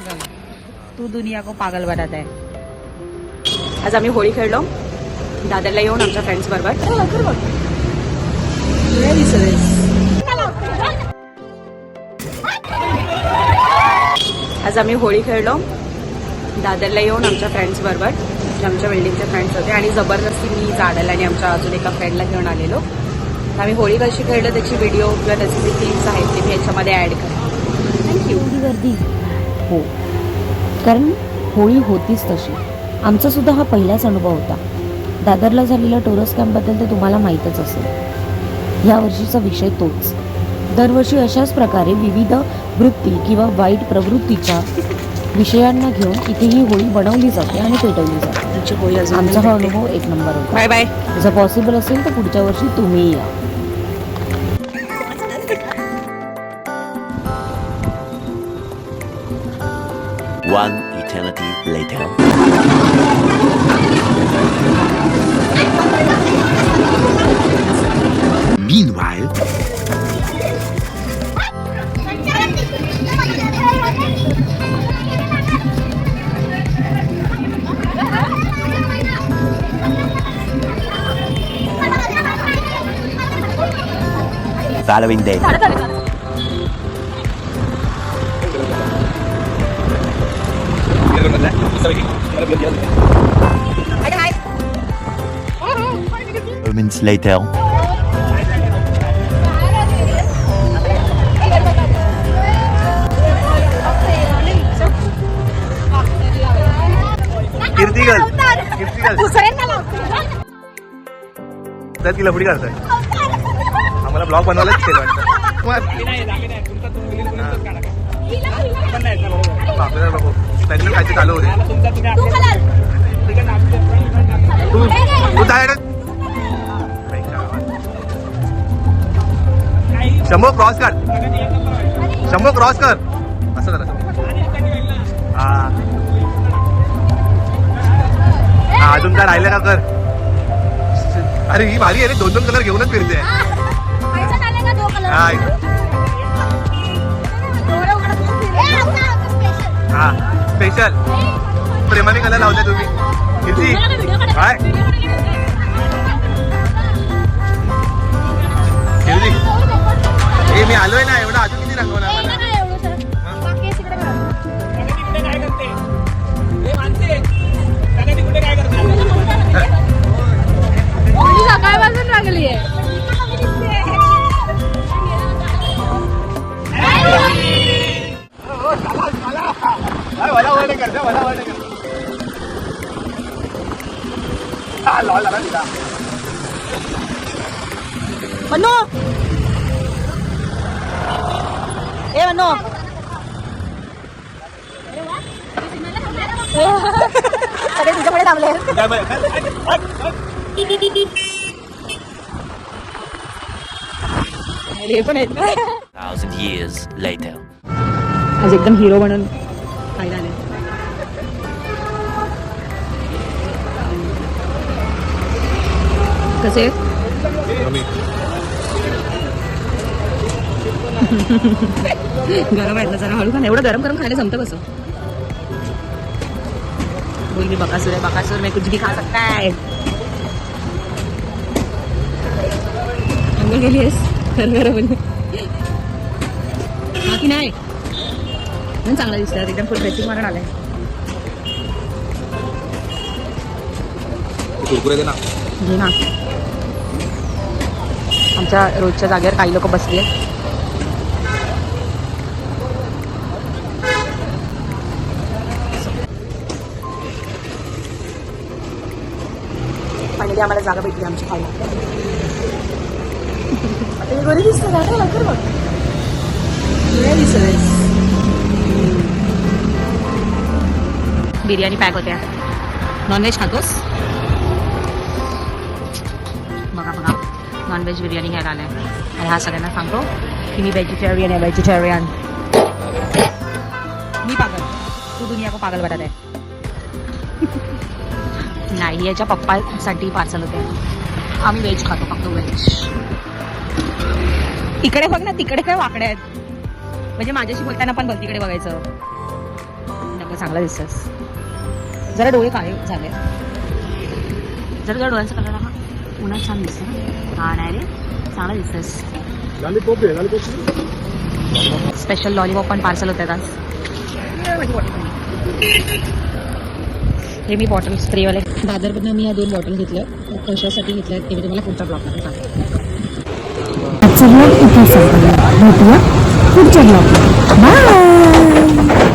पागल. तू दुनिया को पागल बनत आहे. आज आम्ही होळी खेळलो. दादरला येऊन आमच्या फ्रेंड्स बरोबर. आज आम्ही होळी खेळलो. दादरला येऊन आमच्या फ्रेंड्स बरोबर. जे आमच्या बिल्डिंगचे फ्रेंड्स होते आणि जबरदस्ती मी जाडल आणि आमच्या अजून एका फ्रेंडला घेऊन आलेलो. तर आम्ही होळी कशी खेळलो त्याची व्हिडिओ किंवा त्याचे जे क्लिप्स आहेत ते मी याच्यामध्ये ॲड करेन. थँक्यू गर्दी. हो. कारण होळी होतीच तशी. आमचा सुद्धा हा पहिलाच अनुभव होता. दादरला झालेल्या टोरस कॅम्पबद्दल तर तुम्हाला माहीतच असेल. या वर्षीचा विषय तोच. दरवर्षी अशाच प्रकारे विविध वृत्ती किंवा वाईट प्रवृत्तीच्या विषयांना घेऊन इथे ही होळी बनवली जाते आणि पेटवली जाते. आमचा हा अनुभव एक नंबर होता. Bye bye. जर पॉसिबल असेल तर पुढच्या वर्षी तुम्ही या. One eternity later. Meanwhile, following day. Moments later. कीर्तिकल कीर्तिकल तर तिला पुढे काढतोय. आम्हाला ब्लॉग बनवायलाच केलं वाटतं. आपल्याला नको त्यांना खायचे चालू होते तू तू direct- शंभो क्रॉस कर शंभो क्रॉस कर असं झालं हा, अजून काय राहिलं का कर अरे ही भारी आहे रे दोन दोन कलर घेऊनच फिरते स्पेशल प्रेमाने कलर लावते तुम्ही. किती? काय? किती मी आलोय ना एवढं अजून किती रंगवणार? मनो ए मनो अरे तुझ्याकडे थांबले? हे पण आहेत Thousand years later. आज एकदम हिरो म्हणून खायला आले कसे गरम आहेत ना जरा हळू खा ना. एवढं गरम गरम खायला जमतं कसं? बोल मी बकासूर आहे बकासूर मी कुछ भी खा सकता है गेली आहेस? खरं खरं बोल हा की नाही? पण चांगला दिसतात एकदम फुल ड्रेसिंग मारून आलाय. कुरकुरे दे ना. घे ना. आमच्या रोजच्या जागेवर काही लोक बसले. फायनली आम्हाला जागा भेटली आमची खायला आता हे बरे लवकर बघ दिसत बिर्याणी पॅक होत्या. नॉनव्हेज खातोस? नॉनव्हेज बिर्याणी घ्यायला आलाय आणि हा सगळ्यांना सांगतो की मी व्हेजिटेरियन आहे व्हेजिटेरियन मी पागल तू दुनिया को पागल बनत आहे नाही याच्या पप्पासाठी पार्सल होते आम्ही व्हेज खातो फक्त व्हेज इकडे बघ ना तिकडे काय वाकडे आहेत म्हणजे माझ्याशी बोलताना पण बघ तिकडे बघायचं नका चांगला दिसतस जरा डोळे काळे झाले जरा जरा डोळ्यांचा कलर हा उन्हात छान दिसतो ना हा नाही रे चांगला दिसतोस स्पेशल लॉलीपॉप पण पार्सल होतात आज हे मी बॉटल स्प्रेवाले दादरमधनं मी या दोन बॉटल घेतल्या कशासाठी घेतल्या ते मी तुम्हाला पुढच्या ब्लॉगमध्ये सांगते आजचा ब्लॉग इथे संपला भेटूया पुढच्या ब्लॉग बाय